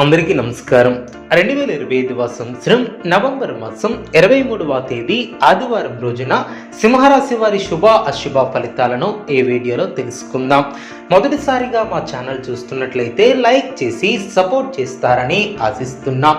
అందరికీ నమస్కారం. రెండు వేల ఇరవై ఐదవ సంవత్సరం నవంబర్ మాసం ఇరవై మూడవ తేదీ ఆదివారం రోజున సింహరాశి వారి శుభ అశుభ ఫలితాలను ఈ వీడియోలో తెలుసుకుందాం. మొదటిసారిగా మా ఛానల్ చూస్తున్నట్లయితే లైక్ చేసి సపోర్ట్ చేస్తారని ఆశిస్తున్నాం.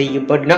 చేయబడిన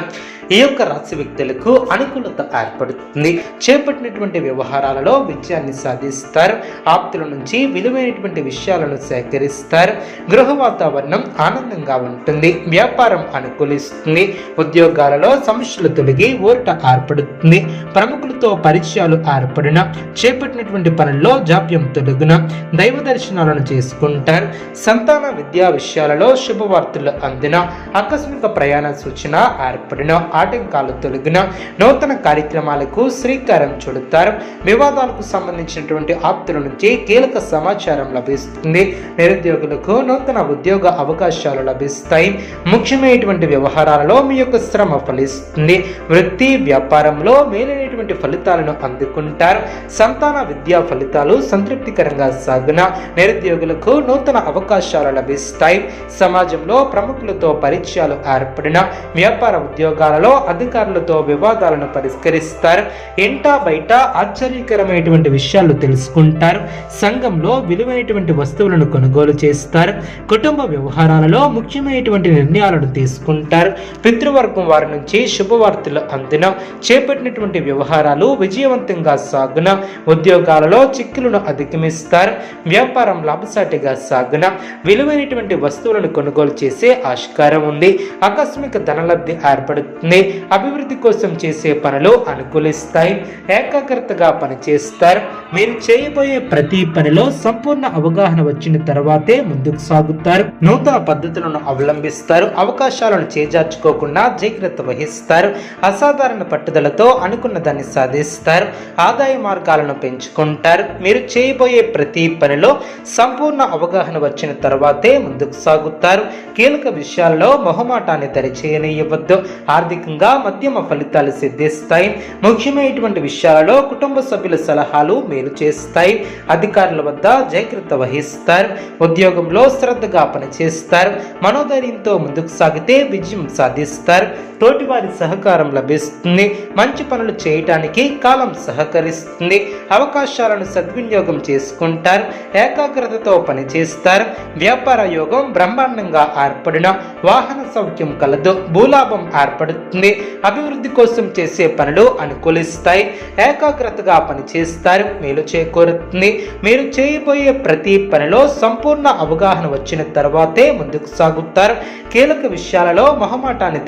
ఈ యొక్క రాశి వ్యక్తులకు అనుకూలత ఏర్పడుతుంది. చేపట్టినటువంటి వ్యవహారాలలో విజయాన్ని సాధిస్తారు. ఆప్తుల నుంచి విలువైనటువంటి విషయాలను సేకరిస్తారు. గృహ వాతావరణం ఆనందంగా ఉంటుంది. వ్యాపారం అనుకూలిస్తుంది. ఉద్యోగాలలో సమస్యలు తొలగి ఊరట ఏర్పడుతుంది. ప్రముఖులతో పరిచయాలు ఏర్పడిన చేపట్టినటువంటి పనుల్లో జాప్యం తొలగిన దైవ దర్శనాలను చేసుకుంటారు. సంతాన విద్యా విషయాలలో శుభవార్తలు అందిన ఆకస్మిక ప్రయాణ సూచన ఏర్పడిన ఆటంకాలు తొలగిన నూతన కార్యక్రమాలకు శ్రీకారం చుడతారు. వివాదాలకు సంబంధించినటువంటి ఆప్తుల నుంచి కీలక సమాచారం లభిస్తుంది. నిరుద్యోగులకు నూతన ఉద్యోగ అవకాశాలు లభిస్తాయి. ముఖ్యమైనటువంటి వ్యవహారాలలో మీ యొక్క శ్రమ ఫలిస్తుంది. వృత్తి వ్యాపారంలో మేలైనటువంటి ఫలితాలను అందుకుంటారు. సంతాన విద్యా ఫలితాలు సంతృప్తికరంగా సాగున నిరుద్యోగులకు నూతన అవకాశాలు లభిస్తాయి. సమాజంలో ప్రముఖులతో పరిచయాలు ఏర్పడిన వ్యాపార ఉద్యోగాలలో అధికారులతో వివాదాలను పరిష్కరిస్తారు. ఇంటా బయట ఆశ్చర్యకరమైనటువంటి విషయాలు తెలుసుకుంటారు. సంఘంలో విలువైనటువంటి వస్తువులను కొనుగోలు చేస్తారు. కుటుంబ వ్యవహారాలలో ముఖ్యమైనటువంటి నిర్ణయాలను తీసుకుంటారు. పితృవర్గం వారి నుంచి శుభవార్తలు అందిన చేపట్టినటువంటి వ్యవహారాలు విజయవంతంగా సాగున ఉద్యోగాలలో చిక్కులను అధిగమిస్తారు. వ్యాపారం లాభసాటిగా సాగున విలువైనటువంటి వస్తువులను కొనుగోలు చేసే ఆస్కారం ఉంది. ఆకస్మిక ధనలబ్ధి ఏర్పడుతుంది. అభివృద్ధి కోసం చేసే పనులు అనుకూలిస్తాయి ఏకాగ్రతగా పనిచేస్తారు. మీరు చేయబోయే ప్రతి పనిలో సంపూర్ణ అవగాహన వచ్చిన తర్వాతే ముందుకు సాగుతారు. నూతన పద్ధతులను అవలంబిస్తారు. అవకాశాలను చేజార్చుకోకుండా జాగ్రత్త వహిస్తారు. అసాధారణ పట్టుదలతో అనుకున్న దాన్ని సాధిస్తారు. ఆదాయ మార్గాలను పెంచుకుంటారు. మీరు చేయబోయే ప్రతి పనిలో సంపూర్ణ అవగాహన వచ్చిన తర్వాతే ముందుకు సాగుతారు. కీలక విషయాల్లో మొహమాటాన్ని దరిచేయనివ్వద్దు. ఆర్థికంగా మధ్యమ ఫలితాలు సిద్ధిస్తాయి. ముఖ్యమైనటువంటి విషయాలలో కుటుంబ సభ్యుల సలహాలు మీరు మేలు చేస్తాయి అధికారుల వద్ద జాగ్రత్త వహిస్తారు ఉద్యోగంలో శ్రద్ధగా పనిచేస్తారు మనోధైర్యంతో ముందుకు సాగితే విజయం సాధిస్తారు. తోటివారి సహకారం లభిస్తుంది. మంచి పనులు చేయటానికి కాలం సహకరిస్తుంది. అవకాశాలను సద్వినియోగం చేసుకుంటారు. ఏకాగ్రతతో పనిచేస్తారు. వ్యాపార యోగం బ్రహ్మాండంగా ఏర్పడిన వాహన సౌఖ్యం కలదు. భూలాభం ఏర్పడుతుంది. అభివృద్ధి కోసం చేసే పనులు అనుకూలిస్తాయి. ఏకాగ్రతగా పనిచేస్తారు. మేలు చేకూరుతుంది. మీరు చేయబోయే ప్రతి పనిలో సంపూర్ణ అవగాహన వచ్చిన తర్వాతే ముందుకు సాగుతారు. కీలక విషయాలలో మొహమాటాన్ని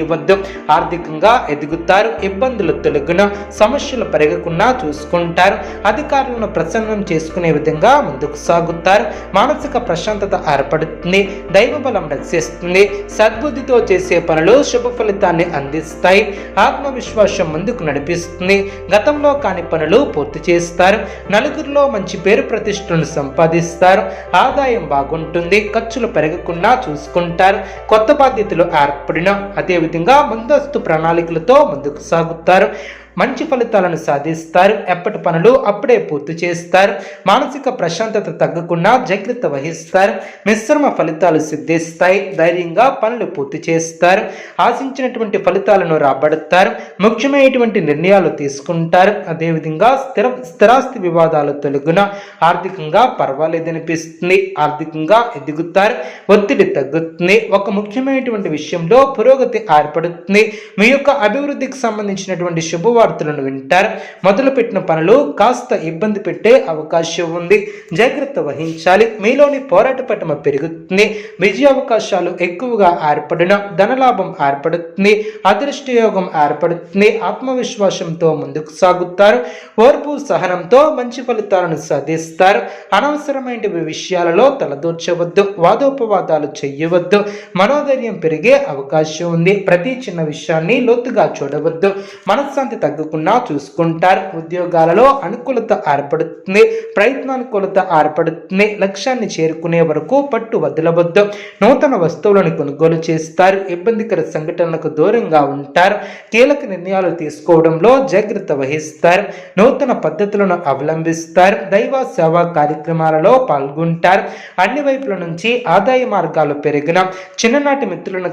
ఇవ్వద్దు. ఆర్థికంగా ఎదుగుతారు ఇబ్బందులు తొలగిన సమస్యలు పెరగకుండా చూసుకుంటారు. అధికారులను ప్రసన్నం చేసుకునే విధంగా ముందుకు సాగుతారు. మానసిక ప్రశాంతత ఏర్పడుతుంది దైవ బలం రక్షిస్తుంది. సద్బుద్ధితో చేసే పనులు శుభ ఫలితాన్ని అందిస్తాయి. ఆత్మవిశ్వాసం ముందుకు నడిపిస్తుంది. గతంలో కాని పనులు పూర్తి చేస్తారు. నలుగురిలో మంచి పేరు ప్రతిష్టలను సంపాదిస్తారు. ఆదాయం బాగుంటుంది ఖర్చులు పెరగకుండా చూసుకుంటారు. కొత్త బాధ్యతలు ఏర్పడిన అదేవిధంగా ముందస్తు ప్రణాళికలతో ముందుకు సాగుతారు. మంచి ఫలితాలను సాధిస్తారు. ఎప్పటి పనులు అప్పుడే పూర్తి చేస్తారు. మానసిక ప్రశాంతత తగ్గకుండా జాగ్రత్త వహిస్తారు. మిశ్రమ ఫలితాలు సిద్ధిస్తాయి. ధైర్యంగా పనులు పూర్తి చేస్తారు. ఆశించినటువంటి ఫలితాలను రాబడతారు. ముఖ్యమైనటువంటి నిర్ణయాలు తీసుకుంటారు. అదేవిధంగా స్థిర స్థిరాస్తి వివాదాలు తొలగున ఆర్థికంగా పర్వాలేదనిపిస్తుంది. ఆర్థికంగా ఎదుగుతారు. ఒత్తిడి తగ్గుతుంది. ఒక ముఖ్యమైనటువంటి విషయంలో పురోగతి ఏర్పడుతుంది. మీ యొక్క అభివృద్ధికి సంబంధించినటువంటి శుభ శుభవార్తలను వింటారు. మొదలుపెట్టిన పనులు కాస్త ఇబ్బంది పెట్టే అవకాశం ఉంది. జాగ్రత్త వహించాలి. మీలోని పోరాట పటమ పెరుగుతుంది. విజయ అవకాశాలు ఎక్కువగా ఏర్పడిన ధనలాభం ఏర్పడుతుంది. అదృష్ట యోగం ఏర్పడుతుంది. ఆత్మవిశ్వాసంతో ముందుకు సాగుతారు. ఓర్పు సహనంతో మంచి ఫలితాలను సాధిస్తారు. అనవసరమైన విషయాలలో తలదూర్చవద్దు. వాదోపవాదాలు చెయ్యవద్దు మనోధైర్యం పెరిగే అవకాశం ఉంది. ప్రతి చిన్న విషయాన్ని లోతుగా చూడవద్దు. మనశ్శాంతి తగ్గకుండా చూసుకుంటారు. ఉద్యోగాలలో అనుకూలత ఏర్పడుతుంది. ప్రయత్నానుకూలత ఏర్పడుతుంది. లక్ష్యాన్ని చేరుకునే వరకు పట్టు వదలవద్దు. నూతన వస్తువులను కొనుగోలు చేస్తారు. ఇబ్బందికర సంఘటనలకు దూరంగా ఉంటారు. కీలక నిర్ణయాలు తీసుకోవడంలో జాగ్రత్త వహిస్తారు. నూతన పద్ధతులను అవలంబిస్తారు. దైవ సేవా కార్యక్రమాలలో పాల్గొంటారు. అన్ని వైపుల నుంచి ఆదాయ మార్గాలు పెరిగిన చిన్ననాటి మిత్రులను